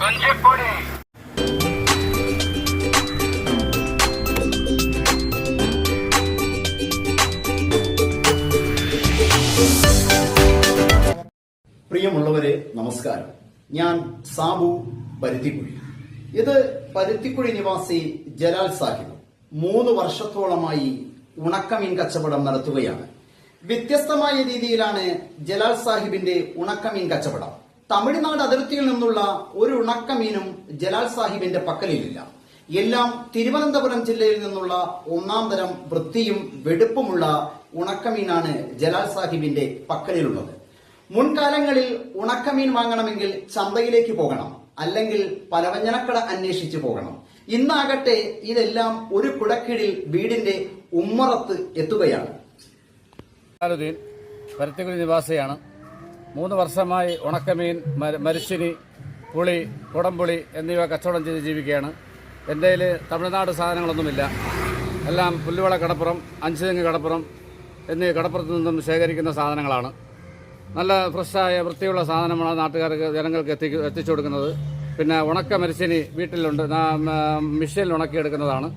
തുഞ്ചപ്പൊടി പ്രിയമുള്ളവരെ നമസ്കാരം. ഞാൻ സാബു പരുത്തിക്കുഴി. ഇത് പരുത്തിക്കുഴി നിവാസി ജലാൽ സാഹിബ് മൂന്ന് വർഷത്തോളമായി ഉണക്കമീൻ കച്ചവടം നടത്തുകയാണ്. വ്യത്യസ്തമായ രീതിയിലാണ് ജലാൽ സാഹിബിന്റെ ഉണക്കമീൻ കച്ചവടം. തമിഴ്നാട് അതിർത്തിയിൽ നിന്നുള്ള ഒരു ഉണക്കമീനും ജലാൽ സാഹിബിന്റെ പക്കലിലില്ല. എല്ലാം തിരുവനന്തപുരം ജില്ലയിൽ നിന്നുള്ള ഒന്നാം തരം വൃത്തിയും വെടുപ്പുമുള്ള ഉണക്കമീനാണ് ജലാൽ സാഹിബിന്റെ പക്കലിലുള്ളത്. മുൻകാലങ്ങളിൽ ഉണക്കമീൻ വാങ്ങണമെങ്കിൽ ചന്തയിലേക്ക് പോകണം അല്ലെങ്കിൽ പലവ്യഞ്ജനക്കട അന്വേഷിച്ചു പോകണം. ഇന്നാകട്ടെ ഇതെല്ലാം ഒരു കുടക്കീഴിൽ വീടിന്റെ ഉമ്മറത്ത് എത്തുകയാണ്. നിവാസിയാണ്. മൂന്ന് വർഷമായി ഉണക്കമീൻ മരിശിനി പുളി കുടംപുളി എന്നിവ കച്ചവടം ചെയ്ത് ജീവിക്കുകയാണ്. എന്റെ കയ്യിൽ തമിഴ്നാട് സാധനങ്ങളൊന്നുമില്ല. എല്ലാം പുല്ലുവള കടപ്പുറം അഞ്ചുതെങ്ങ് കടപ്പുറം എന്നീ കടപ്പുറത്ത് നിന്നും ശേഖരിക്കുന്ന സാധനങ്ങളാണ്. നല്ല ഫ്രഷായ വൃത്തിയുള്ള സാധനമാണ് നാട്ടുകാർക്ക് ജനങ്ങൾക്ക് എത്തിക്ക് എത്തിച്ചു കൊടുക്കുന്നത്. പിന്നെ ഉണക്ക മരിശ്ശിനി വീട്ടിലുണ്ട്. നാ- മ- മിഷ്യനിൽ ഉണക്കിയെടുക്കുന്നതാണ്.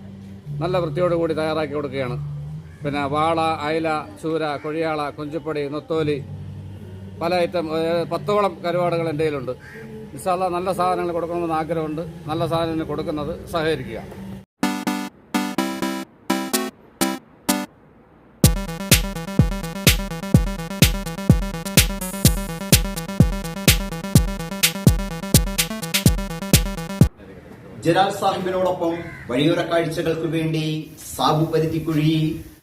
നല്ല വൃത്തിയോടുകൂടി തയ്യാറാക്കി കൊടുക്കുകയാണ്. പിന്നെ വാള അയല ചൂര കൊഴിയാള കുഞ്ചുപ്പൊടി നൊത്തോലി പല ഐറ്റം പത്തോളം കരുവാടുകൾ എന്റെ കയ്യിലുണ്ട്. നിസ്സാല നല്ല സാധനങ്ങൾ കൊടുക്കണമെന്ന് ആഗ്രഹമുണ്ട്. നല്ല സാധനങ്ങൾ കൊടുക്കുന്നത് സഹകരിക്കുക. ജലാൽ സാഹിബിനോടൊപ്പം വഴിയോര കാഴ്ചകൾക്ക് വേണ്ടി സാബു പരുത്തിക്കുഴി